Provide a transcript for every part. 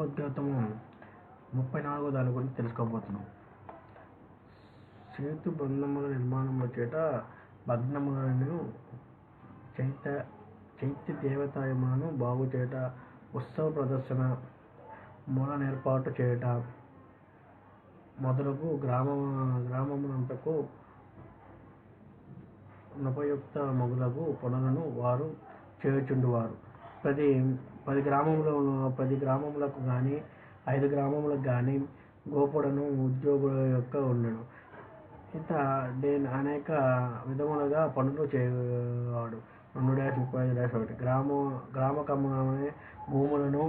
భగవద్గీతము ముప్పై నాలుగో దాని గురించి తెలుసుకోబోతున్నాం. సేతు బంధముల నిర్మాణము చేత భగ్నములను చైత చైత్య దేవతాయములను బాగు చేయట ఉత్సవ ప్రదర్శన మూలనేర్పాటు చేయట మొదలగు గ్రామ గ్రామమునంతకు ఉపయుక్త మగులకు పనులను వారు చేయుచుండువారు. ప్రతి పది గ్రామంలో పది గ్రామములకు కానీ ఐదు గ్రామములకు కానీ గోపుడను ఉద్యోగుల యొక్క ఉండను. ఇత దేని అనేక విధములుగా పనులు చేయవాడు. రెండు డాష్ ముప్పై ఐదు డాష్ ఒకటి. గ్రామ గ్రామ కమ్మనే భూములను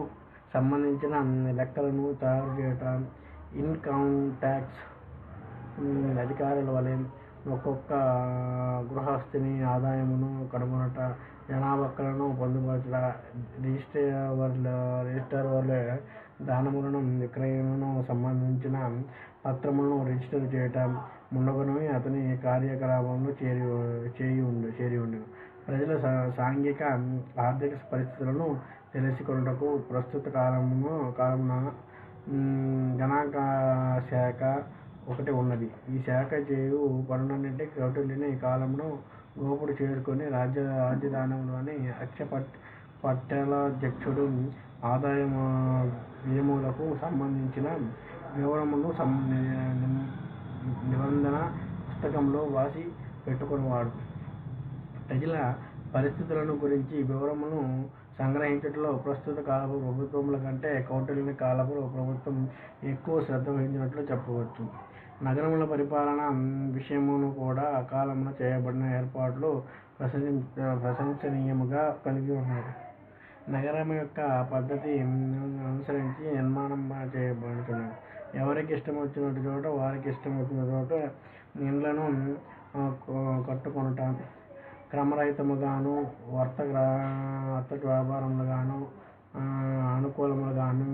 సంబంధించిన లెక్కలను తయారు చేయటం ఇన్కమ్ ట్యాక్స్ అధికారుల వలె ఒక్కొక్క గృహస్థిని ఆదాయమును కనుగొనట జనాభాలను పొందుపరచడం రిజిస్టర్ రిజిస్టర్ వలె దానములను విక్రయమును సంబంధించిన పత్రములను రిజిస్టర్ చేయటం ముండగనవి అతని కార్యకలాపంలో చేరి చేయి ఉండు చేరి ప్రజల సా- సాంఘిక ఆర్థిక పరిస్థితులను తెలుసుకొనుటకు ప్రస్తుత కాలము కాలమున మ్, గణాంక శాఖ ఒకటి ఉన్నది. ఈ శాఖ చేయు పనులన్నింటి కౌటిల్యుని కాలంలో గోపుడు చేసుకొని రాజ్య రాజధానంలోని అక్ష పట్ పట్టణాధ్యక్షుడు ఆదాయ వ్యయములకు సంబంధించిన వివరమును సం ని- నిబంధన పుస్తకంలో వాసి పెట్టుకునేవాడు. ప్రజల పరిస్థితులను గురించి వివరమును సంగ్రహించడంలో ప్రస్తుత కాలపు ప్రభుత్వముల కంటే కౌటిల్యుని కాలపు ప్రభుత్వం ఎక్కువ శ్రద్ధ వహించినట్లు చెప్పవచ్చు. నగరముల పరిపాలన విషయమును కూడా అకాలంలో చేయబడిన ఏర్పాట్లు ప్రశంసి ప్రశంసనీయముగా కలిగి ఉన్నాయి నగరం యొక్క పద్ధతి అనుసరించి నిర్మాణం చేయబడుతున్నది. ఎవరికి ఇష్టం వచ్చినట్టు చోట వారికి ఇష్టం వచ్చిన చోట ఇండ్లను ఆ, క్రమరహితముగాను వర్తక వర్తక వ్యాపారములుగాను అనుకూలములుగాను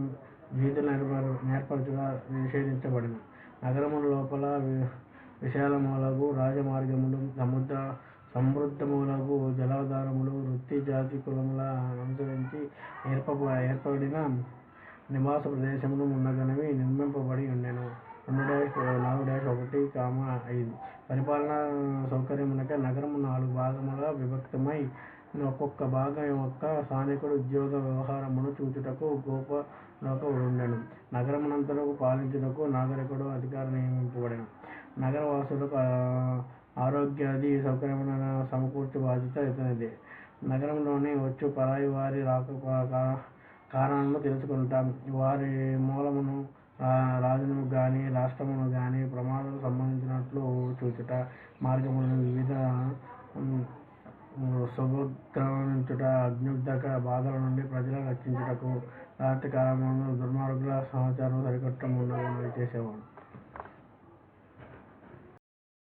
వీధులు నేర్ప నేర్పరచుగా నిషేధించబడింది నగరముల లోపల వి- విశాలములకు రాజమార్గములు సముద్ర సమృద్ధములకు జలాధారములు వృత్తి జాతి కులముల అనుసరించి ఏర్ప ఏర్పడిన నివాస ప్రదేశములు ఉన్నగనవి నిర్మింపబడి ఉండెను. రెండు డాష్ నాలుగు డాష్ ఒకటి కామ ఐదు. పరిపాలనా సౌకర్యమునక నగరము నాలుగు భాగములుగా విభక్తమై ఒక్కొక్క భాగం యొక్క స్థానికుడు ఉద్యోగ వ్యవహార పాలించుటకు గోప లోక ఉండెను. నగరమునంతరకు పాలించుటకు నాగరికుడు అధికార నియమింపబడెను. నగరవాసులకు ఆరోగ్యాది సౌకర్యమైన సమకూర్చి బాధ్యత ఇతనిదే. నగరంలోని వచ్చు పరాయి వారి రాక కా- కారణాలను తెలుసుకుంటాం. వారి మూలమును రా- రాజును కానీ రాష్ట్రమును కానీ ప్రమాదాలకు సంబంధించినట్లు చూచుట మార్గములను వివిధ ఉమ్, శుభగ్రహించుట బాధల నుండి ప్రజలను రక్షించుటకు రాత్రి కాలమును దుర్మార్గుల సమాచారం సరికట్టమున్నది చేసేవాడు.